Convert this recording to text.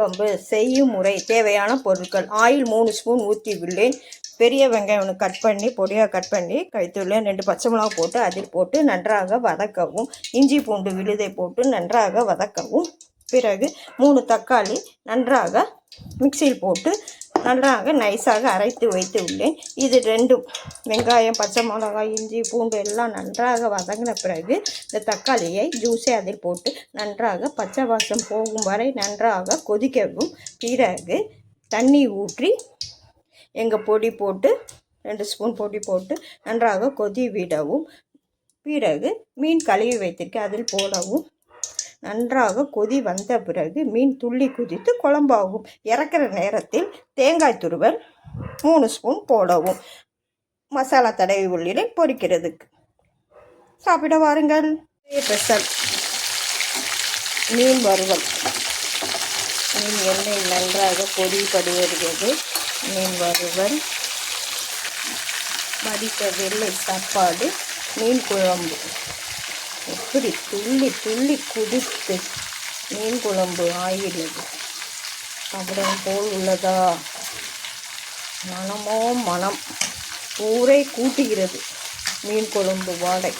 குழம்பு செய்யும் முறை தேவையான பொருட்கள். ஆயில் மூணு ஸ்பூன் ஊற்றி உள்ளேன் பெரிய வெங்காயம் ஒன்று கட் பண்ணி பொடியாக கட் பண்ணி கழித்துள்ளேன் ரெண்டு பச்சை மிளகா போட்டு அதில் போட்டு நன்றாக வதக்கவும். இஞ்சி பூண்டு விழுதை போட்டு நன்றாக வதக்கவும். பிறகு மூணு தக்காளி நன்றாக மிக்சியில் போட்டு நன்றாக நைஸாக அரைத்து வைத்து உள்ளேன் இது ரெண்டும் வெங்காயம் பச்சை மிளகாய் இஞ்சி பூண்டு எல்லாம் நன்றாக வதங்கின பிறகு இந்த தக்காளியை ஜூஸை அதில் போட்டு நன்றாக பச்சை வாசம் போகும் வரை நன்றாக கொதிக்கவும். பிறகு தண்ணி ஊற்றி எங்கள் பொடி போட்டு ரெண்டு ஸ்பூன் பொடி போட்டு நன்றாக கொதி விடவும் பிறகு மீன் கழுவி வைத்திருக்கேன் அதில் போடவும். நன்றாக கொதி வந்த பிறகு மீன் துள்ளி குதித்து குழம்பாகும். இறக்குற நேரத்தில் தேங்காய் துருவல் மூணு ஸ்பூன் போடவும். மசாலா தடவி உள்ளிடை பொரிக்கிறதுக்கு சாப்பிட வாருங்கள். ஸ்பெஷல் மீன் வறுவல். மீன் எண்ணெய் நன்றாக பொடிப்படி வருகிறது மீன் வறுவல். வடித்த வெள்ளை சாப்பாடு மீன் குழம்பு. எப்படி துள்ளி துள்ளி குதித்து மீன் குழம்பு ஆகிறது அப்புறம் போல் உள்ளதா? மனமோ மனம். ஊரை கூட்டுகிறது மீன் குழம்பு வாடை.